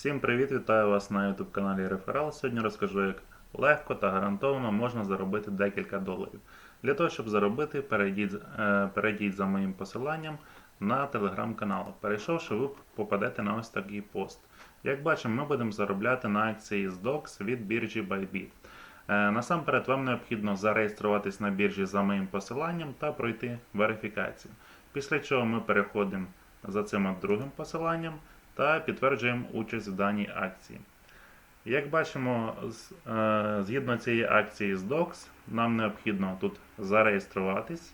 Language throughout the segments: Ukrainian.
Всім привіт, вітаю вас на YouTube каналі Реферал. Сьогодні розкажу, як легко та гарантовано можна заробити декілька доларів. Для того, щоб заробити, перейдіть, е, перейдіть за моїм посиланням на телеграм-канал. Перейшовши, ви попадете на ось такий пост. Як бачимо, ми будемо заробляти на акції з DOX від біржі Bybit. Е, Насамперед, вам необхідно зареєструватись на біржі за моїм посиланням та пройти верифікацію. Після чого ми переходимо за цим другим посиланням та підтверджуємо участь в даній акції. Як бачимо, е, згідно цієї акції з DOX, нам необхідно тут зареєструватись,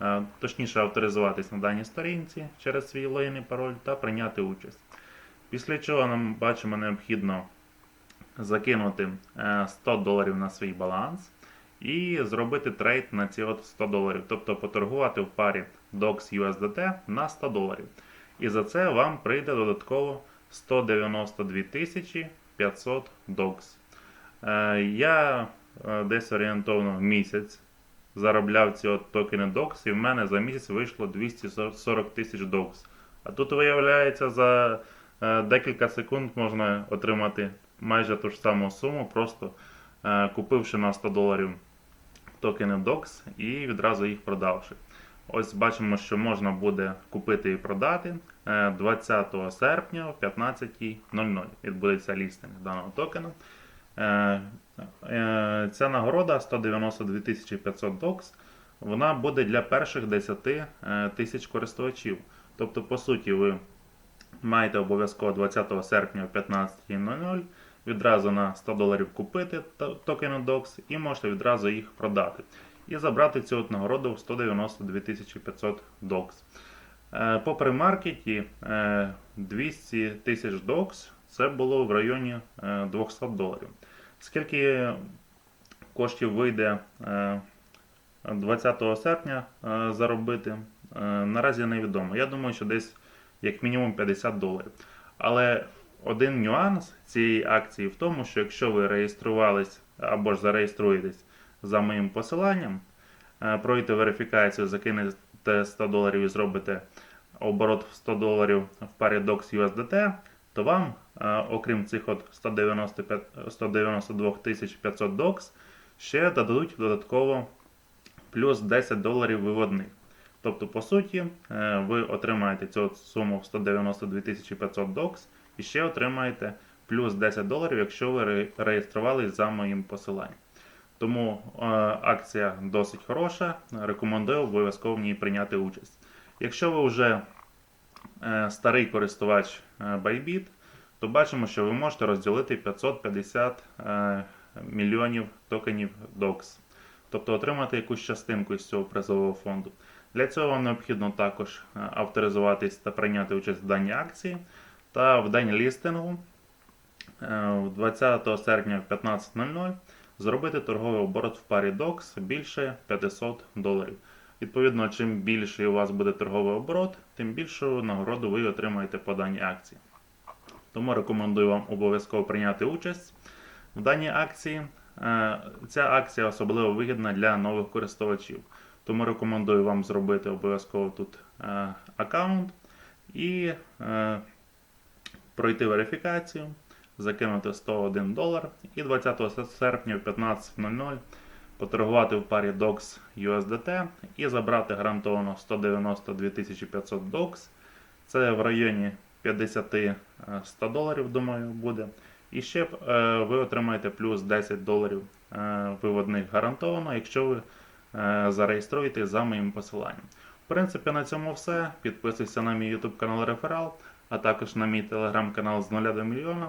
е, точніше авторизуватись на даній сторінці через свій логін і пароль та прийняти участь. Після чого нам бачимо необхідно закинути е, 100 доларів на свій баланс і зробити трейд на ці от 100 доларів, тобто поторгувати в парі DOX USDT на 100 доларів. І за це вам прийде додатково 192 тисячі 500 DOX. Е, Я е, десь орієнтовно місяць заробляв ці от токени DOX, і в мене за місяць вийшло 240 тисяч DOX. А тут, виявляється, за е, декілька секунд можна отримати майже ту ж саму суму, просто купивши на 100 доларів токени DOX і відразу їх продавши. Ось бачимо, що можна буде купити і продати е, 20 серпня о 15.00 відбудеться лістинг даного токена. Е, е, Ця нагорода 192 500 DOX, вона буде для перших 10 е, тисяч користувачів. Тобто, по суті, ви маєте обов'язково 20 серпня о 15.00 відразу на 100 доларів купити то- токени DOX і можете відразу їх продати. І забрати цю нагороду в 192 500 DOX. Е, По премаркеті е, 200 тисяч DOX це було в районі е, 200 доларів. Скільки коштів вийде е, 20 серпня е, заробити, е, наразі невідомо. Я думаю, що десь як мінімум 50 доларів. Але один нюанс цієї акції в тому, що якщо ви реєструвались або ж зареєструєтесь за моїм посиланням, е, пройдете верифікацію, закинете 100 доларів і зробите оборот в 100 доларів в парі DOX USDT, то вам, е, окрім цих от 195, 192 500 DOX, ще дадуть додатково плюс 10 доларів виводних. Тобто, по суті, е, ви отримаєте цю суму в 192 500 DOX і ще отримаєте плюс 10 доларів, якщо ви ре- реєструвались за моїм посиланням. Тому е, акція досить хороша. Рекомендую обов'язково в ній прийняти участь. Якщо ви вже е, старий користувач е, Bybit, то бачимо, що ви можете розділити 550 е, мільйонів токенів DOX. Тобто отримати якусь частинку з цього призового фонду. Для цього вам необхідно також авторизуватись та прийняти участь в даній акції. Та в день лістингу е, 20 серпня в 15.00 зробити торговий оборот в парі DOX більше 500 доларів. Відповідно, чим більший у вас буде торговий оборот, тим більшу нагороду ви отримаєте по даній акції. Тому рекомендую вам обов'язково прийняти участь в даній акції. Е, Ця акція особливо вигідна для нових користувачів. Тому рекомендую вам зробити обов'язково тут е, аккаунт і е, пройти верифікацію, закинути 101 долар і 20 серпня в 15.00 поторгувати в парі DOX USDT і забрати гарантовано 192 500 DOX. Це в районі 50-100 доларів, думаю, буде. І ще е, ви отримаєте плюс 10 доларів е, виводних гарантовано, якщо ви е, зареєструєте за моїм посиланням. В принципі, на цьому все. Підписуйся на мій YouTube канал Реферал, а також на мій телеграм-канал з 0 до мільйона.